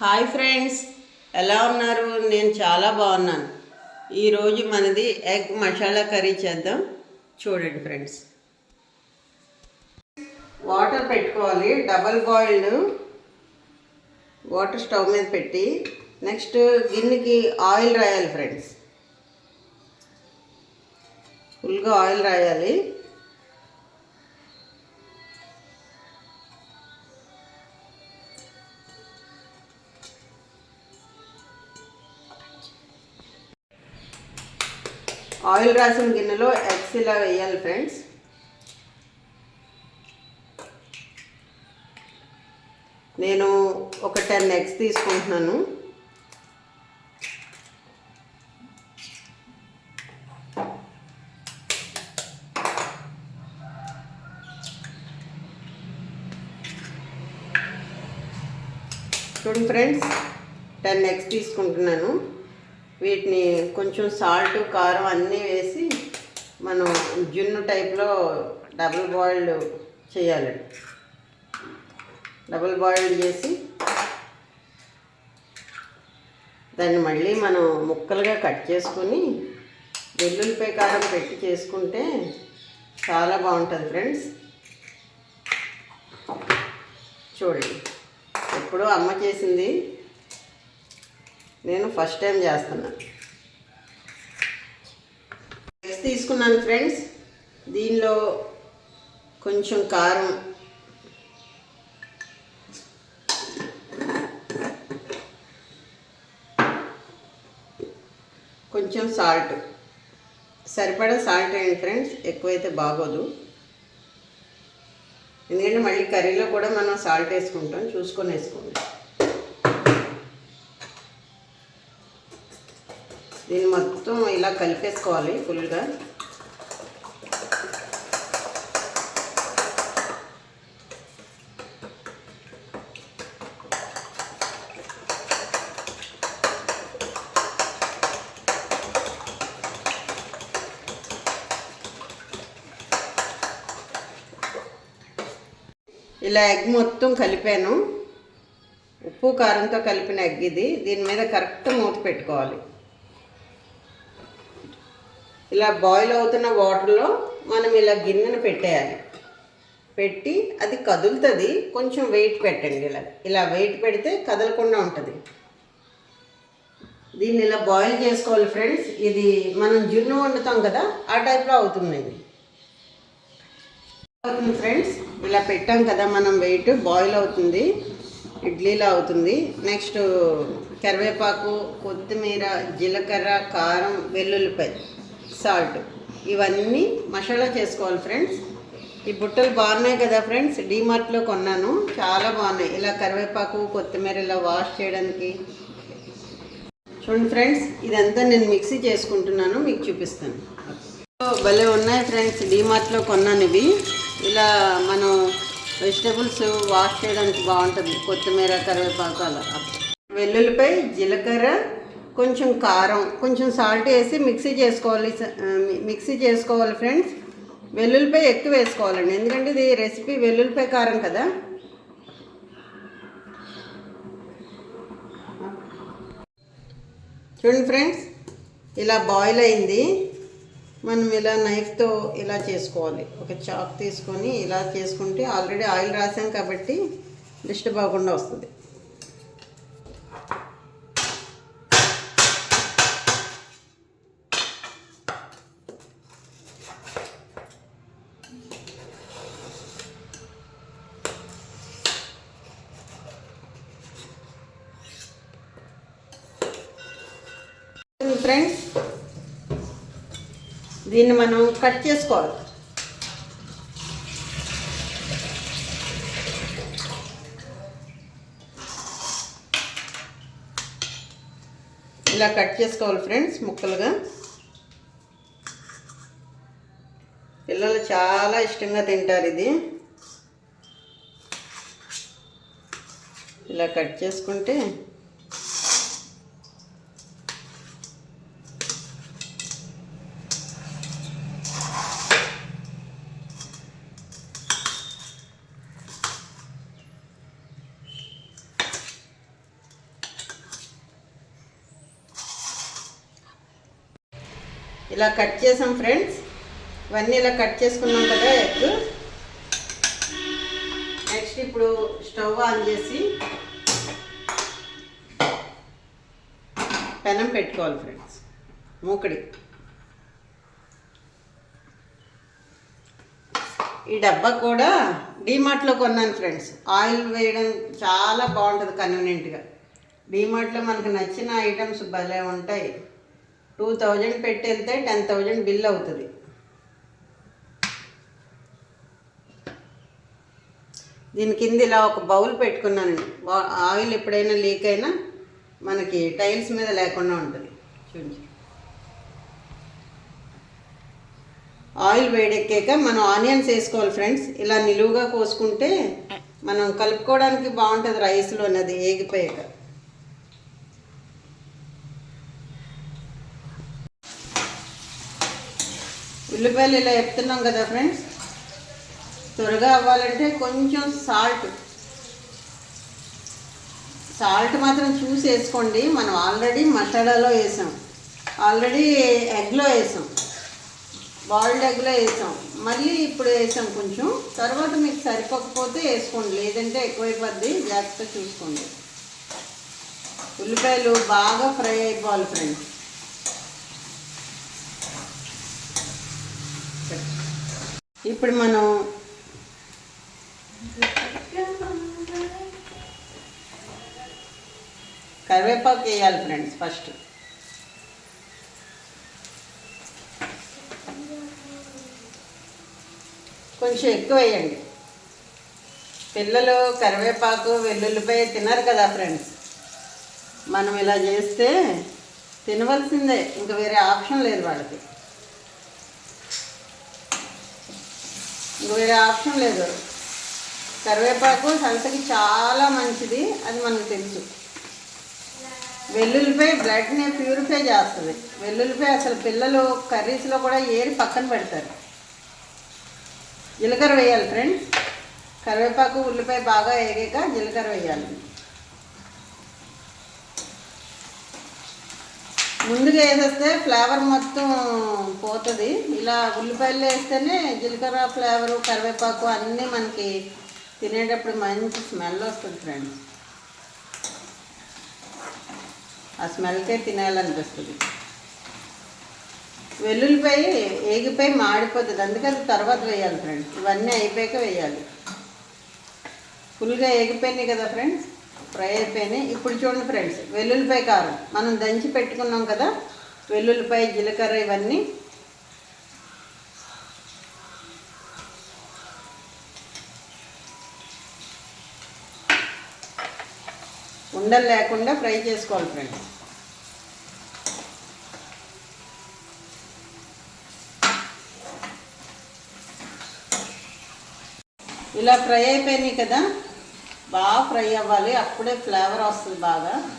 Hi friends ఎలా ఉన్నారు? నేను చాలా బాగున్నాను. ఈరోజు మనది ఎగ్ మసాలా కర్రీ చేద్దాం. చూడండి ఫ్రెండ్స్. వాటర్ పెట్టుకోవాలి. డబల్ బాయిల్డ్ వాటర్ స్టవ్ మీద పెట్టి నెక్స్ట్ గిన్నెకి ఆయిల్ రాయాలి ఫ్రెండ్స్. ఫుల్గా ఆయిల్ రాయాలి. ఆయిల్ రాసిన గిన్నెలో ఎగ్స్ ఇలా వేయాలి ఫ్రెండ్స్. నేను ఒక టెన్ ఎగ్స్ తీసుకుంటున్నాను. చూడండి ఫ్రెండ్స్ టెన్ ఎగ్స్ తీసుకుంటున్నాను. వీటిని కొంచెం సాల్ట్ కారం అన్నీ వేసి మనం జున్ను టైప్లో డబుల్ బాయిల్డ్ చేయాలండి డబుల్ బాయిల్డ్ చేసి దాన్ని మళ్ళీ మనం ముక్కలుగా కట్ చేసుకొని వెల్లుల్లిపాయ కారం పెట్టి చేసుకుంటే చాలా బాగుంటుంది ఫ్రెండ్స్ చూడండి. ఎప్పుడో అమ్మ చేసింది నేను ఫస్ట్ టైం చేస్తున్నాను ఎగ్స్ తీసుకున్నాను ఫ్రెండ్స్ దీనిలో కొంచెం కారం. కొంచెం సాల్ట్ సరిపడా సాల్ట్ వేయండి ఫ్రెండ్స్ ఎక్కువైతే బాగోదు. ఎందుకంటే మళ్ళీ కర్రీలో కూడా మనం సాల్ట్ వేసుకుంటాం. చూసుకొని వేసుకోండి. దీన్ని మొత్తం ఇలా కలిపేసుకోవాలి ఫుల్గా. ఇలా ఎగ్ మొత్తం కలిపాను. ఉప్పు కారంతో కలిపిన ఎగ్ ఇది. దీని మీద కరెక్ట్ మూత పెట్టుకోవాలి. ఇలా బాయిల్ అవుతున్న వాటర్లో మనం ఇలా గిన్నెను పెట్టేయాలి. పెట్టి అది కదులుతుంది. కొంచెం వెయిట్ పెట్టండి ఇలా. ఇలా వెయిట్ పెడితే కదలకుండా ఉంటుంది. దీన్ని ఇలా బాయిల్ చేసుకోవాలి ఫ్రెండ్స్ ఇది మనం జున్ను వండుతాం కదా ఆ టైప్లో అవుతుందండి అవుతుంది ఫ్రెండ్స్ ఇలా పెట్టాం కదా మనం వెయిట్ బాయిల్ అవుతుంది. ఇడ్లీలో అవుతుంది. నెక్స్ట్ కరివేపాకు కొత్తిమీర జీలకర్ర కారం వెల్లుల్లిపాయ. సాల్ట్. ఇవన్నీ మసాలా చేసుకోవాలి ఫ్రెండ్స్. ఈ బుట్టలు బాగున్నాయి కదా ఫ్రెండ్స్. డీమార్ట్లో కొన్నాను. చాలా బాగున్నాయి. ఇలా కరివేపాకు కొత్తిమీర ఇలా వాష్ చేయడానికి. చూడండి ఫ్రెండ్స్ ఇదంతా నేను మిక్సీ చేసుకుంటున్నాను. మీకు చూపిస్తాను. భలే ఉన్నాయి ఫ్రెండ్స్. డీమార్ట్లో కొన్నాను ఇవి ఇలా మనం వెజిటబుల్స్ వాష్ చేయడానికి బాగుంటుంది. కొత్తిమీర కరివేపాకు అలా. వెల్లుల్లిపై జీలకర్ర కొంచెం కారం కొంచెం సాల్ట్ వేసి మిక్సీ చేసుకోవాలి మిక్సీ చేసుకోవాలి ఫ్రెండ్స్ వెల్లుల్లిపాయ ఎక్కువ వేసుకోవాలండి ఎందుకంటే ఇది రెసిపీ వెల్లుల్లిపాయ కారం కదా. చూడండి ఫ్రెండ్స్ ఇలా బాయిల్ అయింది. మనం ఇలా నైఫ్తో ఇలా చేసుకోవాలి. ఒక చాక్ తీసుకొని ఇలా చేసుకుంటే ఆల్రెడీ ఆయిల్ రాసాం కాబట్టి డిస్టర్బ్ అవ్వకుండా వస్తుంది. ఫ్రెండ్స్. దీన్ని మనం కట్ చేసుకోవాలి. ఇలా కట్ చేసుకోవాలి ఫ్రెండ్స్ ముక్కలుగా. పిల్లలు చాలా ఇష్టంగా తింటారు ఇది. ఇలా కట్ చేసుకుంటే ఇలా కట్ చేసాం ఫ్రెండ్స్. ఇవన్నీ ఇలా కట్ చేసుకున్నాం కదా ఎగ్. నెక్స్ట్ ఇప్పుడు స్టవ్ ఆన్ చేసి పెనం పెట్టుకోవాలి ఫ్రెండ్స్. మూకడి. ఈ డబ్బా కూడా డీమార్ట్లో కొన్నాను ఫ్రెండ్స్. ఆయిల్ వేయడం చాలా బాగుంటుంది కన్వీనియంట్గా డీమార్ట్లో మనకు నచ్చిన ఐటమ్స్ భలే ఉంటాయి. టూ థౌజండ్ పెట్టి వెళ్తే టెన్ థౌజండ్ బిల్ అవుతుంది. దీని కింద ఇలా ఒక బౌల్ పెట్టుకున్నానండి వా- ఆయిల్ ఎప్పుడైనా లీక్ అయినా మనకి టైల్స్ మీద లేకుండా ఉంటుంది. చూడండి ఆయిల్ వేడెక్కాక మనం ఆనియన్స్ వేసుకోవాలి ఫ్రెండ్స్. ఇలా నిలువుగా కోసుకుంటే మనం కలుపుకోవడానికి బాగుంటుంది రైస్లో అది ఏగిపోయాక. ఉల్లిపాయలు ఇలా చెప్తున్నాం కదా ఫ్రెండ్స్ త్వరగా అవ్వాలంటే కొంచెం సాల్ట్ సాల్ట్ మాత్రం చూసి వేసుకోండి. మనం ఆల్రెడీ మసాలాలో వేసాం. ఆల్రెడీ ఎగ్లో వేసాం. బాయిల్డ్ ఎగ్లో వేసాం. మళ్ళీ ఇప్పుడు వేసాం కొంచెం. తర్వాత మీకు సరిపోకపోతే వేసుకోండి. లేదంటే ఎక్కువైపోద్ది. జాగ్రత్త చూసుకోండి. ఉల్లిపాయలు బాగా ఫ్రై అయిపోవాలి ఫ్రెండ్స్ ఇప్పుడు మనం కరివేపాకు వేయాలి ఫ్రెండ్స్ ఫస్ట్. కొంచెం ఎక్కువ వేయండి. పిల్లలు కరివేపాకు వెల్లుల్లిపాయ తినరు కదా ఫ్రెండ్స్. మనం ఇలా చేస్తే తినవలసిందే ఇంకా వేరే ఆప్షన్ లేదు వాళ్ళకి. వేరే ఆప్షన్ లేదు. కరివేపాకు సంతకి చాలా మంచిది అది మనకు తెలుసు. వెల్లుల్లిపై బ్లడ్ని ప్యూరిఫై చేస్తుంది. వెల్లుల్లిపాయ అసలు పిల్లలు కర్రీస్లో కూడా ఏరి పక్కన పెడతారు. జీలకర్ర వేయాలి ఫ్రెండ్స్. కరివేపాకు ఉల్లిపాయ బాగా వేగాక జీలకర్ర వేయాలి. ముందుగా వేసేస్తే ఫ్లేవర్ మొత్తం పోతుంది. ఇలా ఉల్లిపాయలు వేస్తేనే జీలకర్ర ఫ్లేవరు కరివేపాకు అన్నీ మనకి తినేటప్పుడు మంచి స్మెల్ వస్తుంది ఫ్రెండ్స్. ఆ స్మెల్కే తినాలనిపిస్తుంది. వెల్లుల్లిపాయ ఏగిపోయి మాడిపోతుంది. అందుకని తర్వాత వేయాలి ఫ్రెండ్స్. ఇవన్నీ అయిపోయాక వేయాలి. ఫుల్గా ఏగిపోయినాయి కదా ఫ్రెండ్స్. ఫ్రై అయిపోయినాయి ఇప్పుడు చూడండి ఫ్రెండ్స్ వెల్లుల్లిపాయ కారం. మనం దంచి పెట్టుకున్నాం కదా వెల్లుల్లిపాయ జీలకర్ర ఇవన్నీ. ఉండలు లేకుండా ఫ్రై చేసుకోవాలి ఫ్రెండ్స్. ఇలా ఫ్రై అయిపోయినాయి కదా బాగా ఫ్రై అవ్వాలి. అప్పుడే ఫ్లేవర్ వస్తుంది బాగా.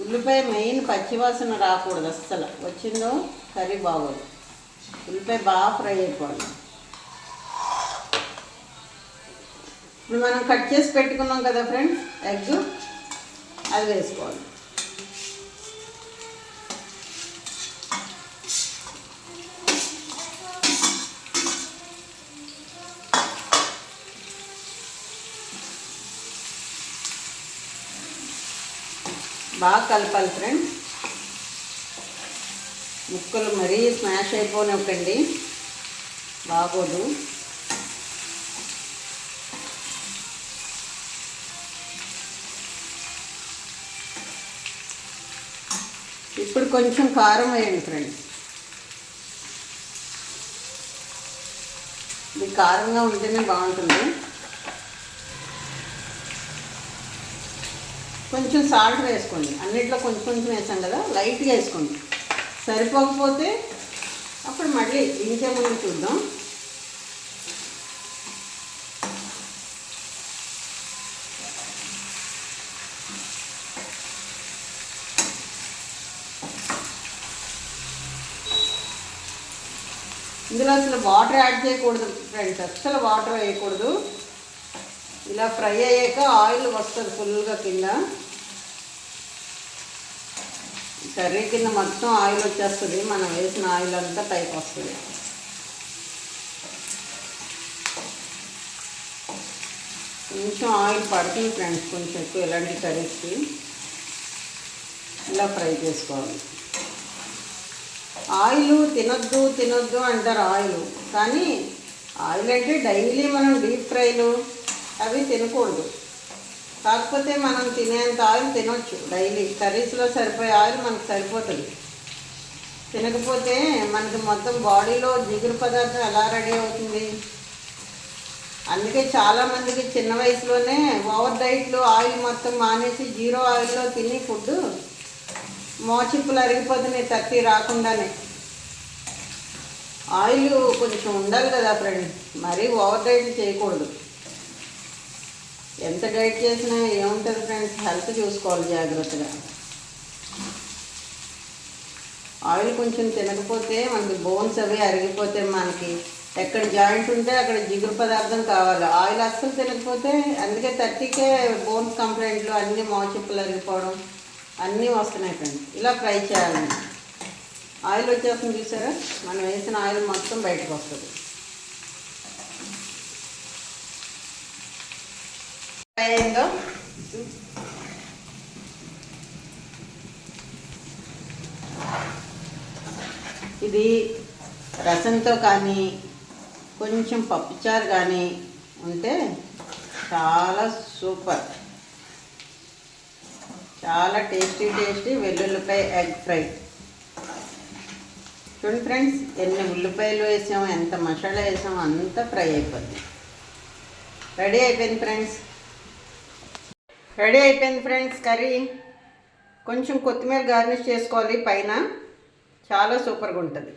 ఉల్లిపాయ మెయిన్ పచ్చివాసన రాకూడదు అస్సలు. వచ్చిందో కర్రీ బాగోదు. ఉల్లిపాయ బాగా ఫ్రై అయిపోవాలి. ఇప్పుడు మనం కట్ చేసి పెట్టుకున్నాం కదా ఫ్రెండ్స్? ఎగ్. అది వేసుకోవాలి. బాగా కలపాలి ఫ్రెండ్స్ ముక్కలు మరీ స్మాష్ అయిపోనివ్వకండి. బాగోదు. ఇప్పుడు కొంచెం కారం వేయండి ఫ్రెండ్స్ ఇది కారంగా ఉంటేనే బాగుంటుంది. కొంచెం సాల్ట్ వేసుకోండి. అన్నిట్లో కొంచెం కొంచెం వేసాం కదా లైట్గా వేసుకోండి. సరిపోకపోతే అప్పుడు మళ్ళీ ఇంకే ముందు చూద్దాం. ఇందులో అసలు వాటర్ యాడ్ చేయకూడదు ఫ్రెండ్స్. అస్సలు వాటర్ వేయకూడదు. ఇలా ఫ్రై అయ్యాక ఆయిల్ వస్తుంది ఫుల్గా కింద. కర్రీ కింద మొత్తం ఆయిల్ వచ్చేస్తుంది. మనం వేసిన ఆయిల్ అంతా పైకి వస్తుంది. కొంచెం ఆయిల్ పడుతుంది ఫ్రెండ్స్. కొంచెం ఎక్కువ ఇలాంటి కర్రీస్కి ఇలా ఫ్రై చేసుకోవాలి. ఆయిల్ తినొద్దు తినొద్దు అంటారు ఆయిల్. కానీ ఆయిల్ అంటే డైలీ మనం డీప్ ఫ్రైలు అవి తినకూడదు. కాకపోతే మనం తినేంత ఆయిల్ తినొచ్చు. డైలీ కర్రీస్లో సరిపోయే ఆయిల్ మనకు సరిపోతుంది. తినకపోతే మనకి మొత్తం బాడీలో జిగురు పదార్థం ఎలా రెడీ అవుతుంది? అందుకే చాలామందికి చిన్న వయసులోనే ఓవర్ డైట్లో ఆయిల్ మొత్తం మానేసి జీరో ఆయిల్లో తిని ఫుడ్ మోచిప్పులు అరిగిపోతున్నాయి తత్తి రాకుండానే. ఆయిల్ కొంచెం ఉండాలి కదా ఫ్రెండ్. మరీ ఓవర్ డైట్ చేయకూడదు. ఎంత డైట్ చేసినా ఏముంటుంది ఫ్రెండ్స్ హెల్త్ చూసుకోవాలి జాగ్రత్తగా. ఆయిల్ కొంచెం తినకపోతే మనకి బోన్స్ అవి అరిగిపోతే మనకి ఎక్కడ జాయింట్ ఉంటే అక్కడ జిగురు పదార్థం కావాలి. ఆయిల్ అస్సలు తినకపోతే అందుకే థర్టీకే బోన్స్ కంప్లైంట్లు అన్నీ మోచిప్పులు అరిగిపోవడం అన్నీ వస్తున్నాయి ఫ్రెండ్స్ ఇలా ఫ్రై చేయాలి ఆయిల్ వచ్చేస్తుంది చూసారా? మనం వేసిన ఆయిల్ మొత్తం బయటకు వస్తుంది. అయిందో ఇది రసంతో కానీ కొంచెం పప్పుచారు కానీ ఉంటే చాలా సూపర్. చాలా టేస్టీ టేస్టీ వెల్లుల్లిపాయ ఎగ్ ఫ్రై. చూడండి ఫ్రెండ్స్ ఎన్ని ఉల్లిపాయలు వేసాము ఎంత మసాలా వేసాము అంతా ఫ్రై అయిపోతుంది రెడీ అయిపోయింది ఫ్రెండ్స్. రెడీ అయిపోయింది ఫ్రెండ్స్ కర్రీ. కొంచెం కొత్తిమీర గార్నిష్ చేసుకోవాలి పైన. చాలా సూపర్గా ఉంటుంది.